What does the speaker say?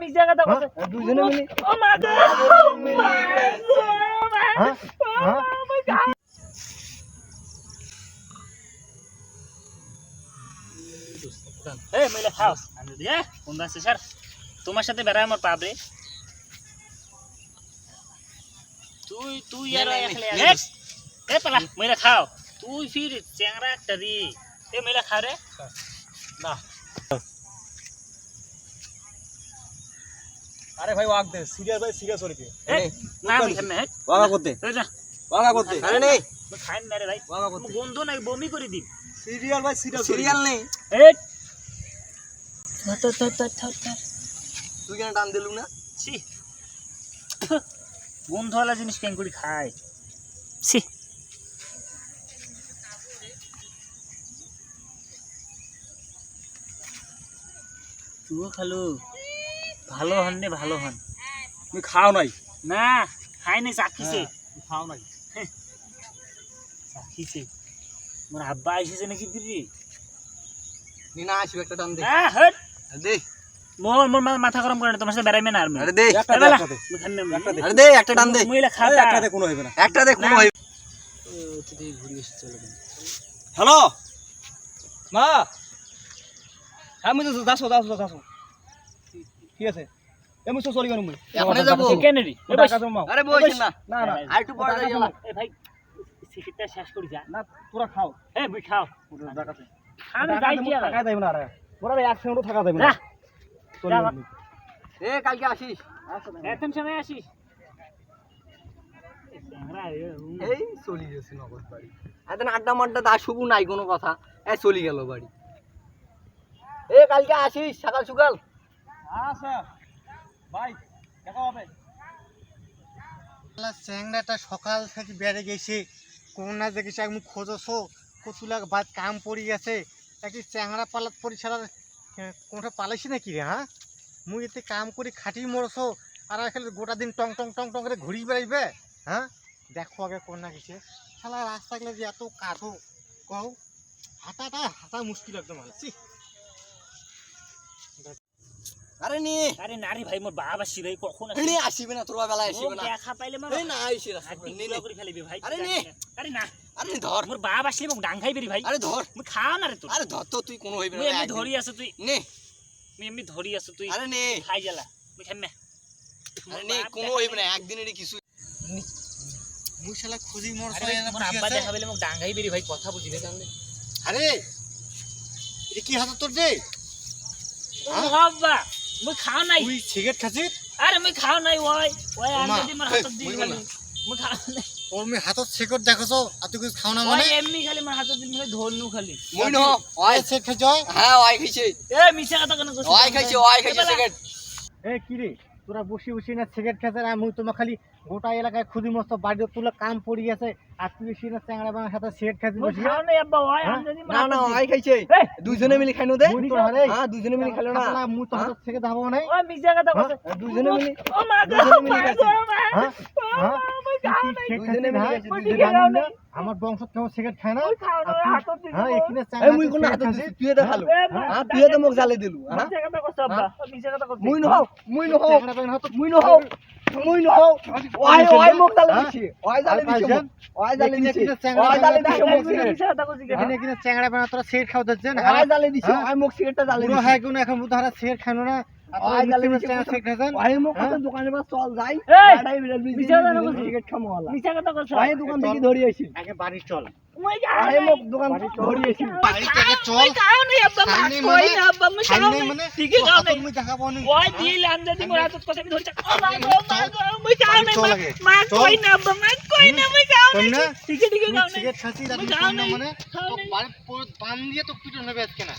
মিছা কথা কৈছে দুজনে মিলি? ও মা গো মা মা হ্যাঁ? গো, হ্যাঁ? মই খাওঁ। এই মহিলা খাও। আমি দিয়ে কোনটা আছে স্যার। তোমার সাথে বেড়ায় আমার পাপ রে। তুই তুই আর একলে এ পালা মহিলা খাও। তুই ফির চ্যাংরা একটা দি। এ মহিলা খাও রে। না। আরে ভাই ওয়াক দে। সিরিয়াস ভাই সিরিয়াস হলি তুই। না আমি খাই না হেট। করতে। তুই করতে। আরে নেই মই খাই না রে ভাই। ওয়াকা করতে। গন্ধ নাই বমি করে দিম সিরিয়াল ভাই সিরিয়াস সিরিয়াল নেই। হেট থর থর থর থর থর তুই কেন টান দিলু না? ছি। গন্ধওয়ালা জিনিস কেন করে খায়? ছি। তুইও খালো। ভালো হন নে ভালো হন। তুমি খাও নাই? না খাই নাই চাখিছে খাও নাই? চাখিছে। মোর আব্বা আইসিছে নাকি দিদি নি না আসবে একটা টান দে। হট দে। মোর মোর মাথা গরম করে না তোমার সাথে বেড়াইবে না আর আরে দে। একটা দে একটা দে। একটা দে। আরে দে একটা টান দে। মহিলা খাতা। একটা দে কোনো হইবে না। একটা দে কোনো হইবে তুই ঘুরে এসে চলে গেল হ্যালো? মা? আমি তো যাসো যাসো যাসো ঠিক আছে। আরে বইস না না। না আর একটু পরে যাই এ ভাই সিগারেটটা শেষ করি যা। না তোরা খাও। এ বুই খাও। দেখাতে আমি যাই কি আর থাকা না আরে তোরা এক সেকেন্ডও থাকা যাবে না চলি এ কালকে আসিস। এতন সময় আসিস। এ চ্যাংড়া, এ, উম। এই চলি গেছে নগদ বাড়ি এখন আড্ডা মাড্ডা দা শুভু নাই কোনো কথা। এ চলি গেল বাড়ি এ কালকে আসিস সকাল সকাল চ্যাংড়াটা সকাল থেকে বেড়ে গেছে। কোন না দেখিস আমি খোঁজছো কচুলাক বাদ কাম পড়ি গেছে। একটি চ্যাংড়া পালাত পরি ছাড়া কোনটা পালাইছি নাকি রে হ্যাঁ? মুই এতে কাম করে খাটি মরছো, আর এখানে গোটা দিন টং টং টং টং করে ঘুরি বেড়াইবে হ্যাঁ? দেখো আগে কোন না গেছে। শালা রাস্তা গেলে যে এত কাঠো কও? হাঁটাটা হাঁটা মুশকিল একদম আছি আরে নি। আরে না ভাই মোর বাপ আসি ভাই কখন নি আসিবে না তোর বেলা আসিবে না। দেখা পাইলে মোর এই না আইসি হাত নি দিয়ে করে ভাই? আরে নে। আরে না। আরে নি ধর। মোর বাপ আসলে মোক ডাং খাইবি ভাই। আরে ধর। মুই খাও না রে তুই আরে ধর তো তুই কোনো হইবে না একদিন। ধরি আছো তুই। নে। মুই এমনি ধরি আছো তুই। আরে নে। খাই জ্বালা। মুই খাই না। আরে নে কোনো হইবে না একদিনেরই কিছু। মুই শালা খুঁজি মরছো আরে এনে মোর আব্বা দেখা পেলে মোক ডাং খাইবি ভাই কথা বুঝি রে আরে এটা কি হাতে তোর দে? আব্বা মুই খাও নাই। তুই সিগারেট খাছিস আরে মই খাও নাই ওই ওই আমি দি মার হাতত দিই মুই খালি মই খাও নাই। তোর মেয়ে হাতত সিগারেট দেখছ আর তুই কিছু খাও না ওই মানে এমনি খালি মার হাতত দিল খালি ধরনু খালি। মই ন ওই সিগারেট খাইছ? হ্যাঁ ওই খাইছে। এ মিছা কথা কেন কইছিস ওই খাইছে ওই খাইছে সিগারেট এ কি রে তোরা বসে বসে না সিগারেট খেয়েছে আর মুই তোমার খালি গোটা এলাকায় খুদি মস্ত বাড়িতে তুলে কাম পড়ি গেছে আর তুই বসে না চ্যাংড়া বাংলার সাথে সিগারেট খাচ্ছিস মুই বসে। খাও নাই আব্বা ওই আমি যদি না না আই খাইছে। এই, দুইজনে মিলে খাইনো দে। মুই তো হারে হ্যাঁ দুইজনে মিলে খাইলো না। মুই তো হাত থেকে যাব নাই দুইজনে মিলে ও মা গো দুইজনে মিলি মা গো হ্যাঁ? হ্যাঁ? আমার বংশ কেউ সিগারেট খায় না? দিল। হ্যাঁ এখানে মুই কোন তুই খালো হ্যাঁ তুই এটা মোক দিলু হ্যাঁ? মিছা কথা কইছিস আব্বা মিছা কথা কইছিস মুই নহও মুই নহও চ্যাংড়া বাংলার হাতত মুই নহও মুই নহও ওই ওই মোক জ্বালে দিছি ওই জ্বালে দিছি ওই জ্বালে দিছি ওই জ্বালে দিছি মোক সিগারেট মিছা কথা কইছিস এখানে কিনা চ্যাংড়া বাংলা তোরা সিগারেট খাওয়া যাচ্ছেন ওই জ্বালে দিছি? ওই মোক সিগারেটটা জ্বালে দিছি। হ্যাঁ কোন এখন বুধ হারা সিগারেট খানো না। হ্যাঁ? দোকানে চল। কই মানে- না আব্বা মুই খাও সামনে নাই। মানে? নাই মানে দিয়ে তো পিটন হবে আজকে না।